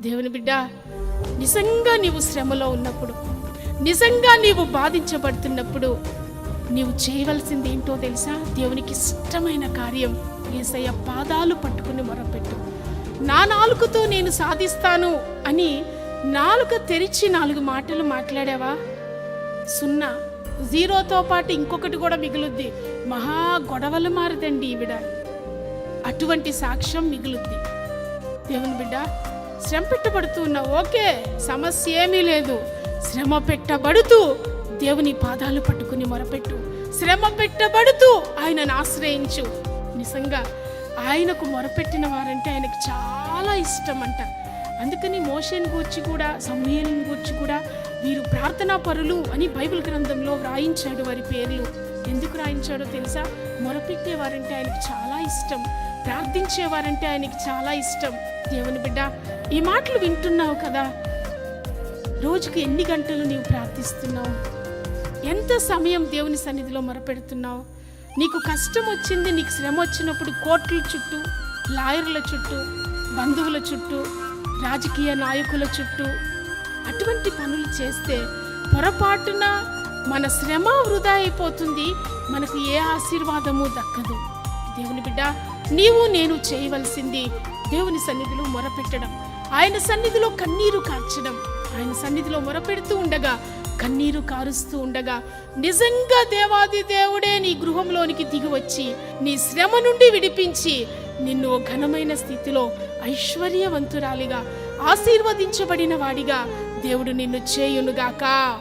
దేవుని బిడ్డ నిజంగా నీవు శ్రమలో ఉన్నప్పుడు నిజంగా నీవు బాధించబడుతున్నప్పుడు నీవు చేయవలసింది ఏంటో తెలుసా? దేవునికి ఇష్టమైన కార్యం ఏసయ్య పాదాలు పట్టుకుని మొరపెట్టు. నా నాలుకతో నేను సాధిస్తాను అని నాలుక తెరిచి నాలుగు మాటలు మాట్లాడావా? సున్నా జీరోతో పాటు ఇంకొకటి కూడా మిగులుద్ది. మహా గొడవలు మారదండి ఈవిడ. అటువంటి సాక్ష్యం మిగులుద్ది. దేవుని బిడ్డ శ్రమ పెట్టబడుతూ ఉన్నావు ఓకే సమస్య ఏమీ లేదు. శ్రమ పెట్టబడుతూ దేవుని పాదాలు పట్టుకుని మొరపెట్టు. శ్రమ పెట్టబడుతూ ఆయనను ఆశ్రయించు. నిజంగా ఆయనకు మొరపెట్టిన వారంటే ఆయనకు చాలా ఇష్టం అంట అందుకని మోషేని గూర్చి కూడా సమూహని గూర్చి కూడా వీరు ప్రార్థనా పరులు అని బైబిల్ గ్రంథంలో వ్రాయించాడు వారి పేర్లు. ఎందుకు రాయించాడో తెలుసా? మొరపెట్టేవారంటే ఆయనకు చాలా ఇష్టం. ప్రార్థించేవారంటే ఆయనకి చాలా ఇష్టం. దేవుని బిడ్డ ఈ మాటలు వింటున్నావు కదా? రోజుకు ఎన్ని గంటలు నీవు ప్రార్థిస్తున్నావు? ఎంత సమయం దేవుని సన్నిధిలో మొరపెడుతున్నావు? నీకు కష్టం వచ్చింది నీకు శ్రమ వచ్చినప్పుడు కోర్టుల చుట్టూ లాయర్ల చుట్టూ బంధువుల చుట్టూ రాజకీయ నాయకుల చుట్టూ అటువంటి పనులు చేస్తే పొరపాటున మన శ్రమ వృధా అయిపోతుంది. మనకు ఏ ఆశీర్వాదము దక్కదు. దేవుని బిడ్డ నీవు నేను చేయవలసింది దేవుని సన్నిధిలో మొరపెట్టడం. ఆయన సన్నిధిలో కన్నీరు కార్చడం. ఆయన సన్నిధిలో మొరపెడుతూ ఉండగా కన్నీరు కారుస్తూ ఉండగా నిజంగా దేవాది దేవుడే నీ గృహంలోనికి దిగివచ్చి నీ శ్రమ నుండి విడిపించి నిన్ను ఘనమైన స్థితిలో ఐశ్వర్యవంతురాలిగా ఆశీర్వదించబడిన వాడిగా దేవుడు నిన్ను చేయునుగాక.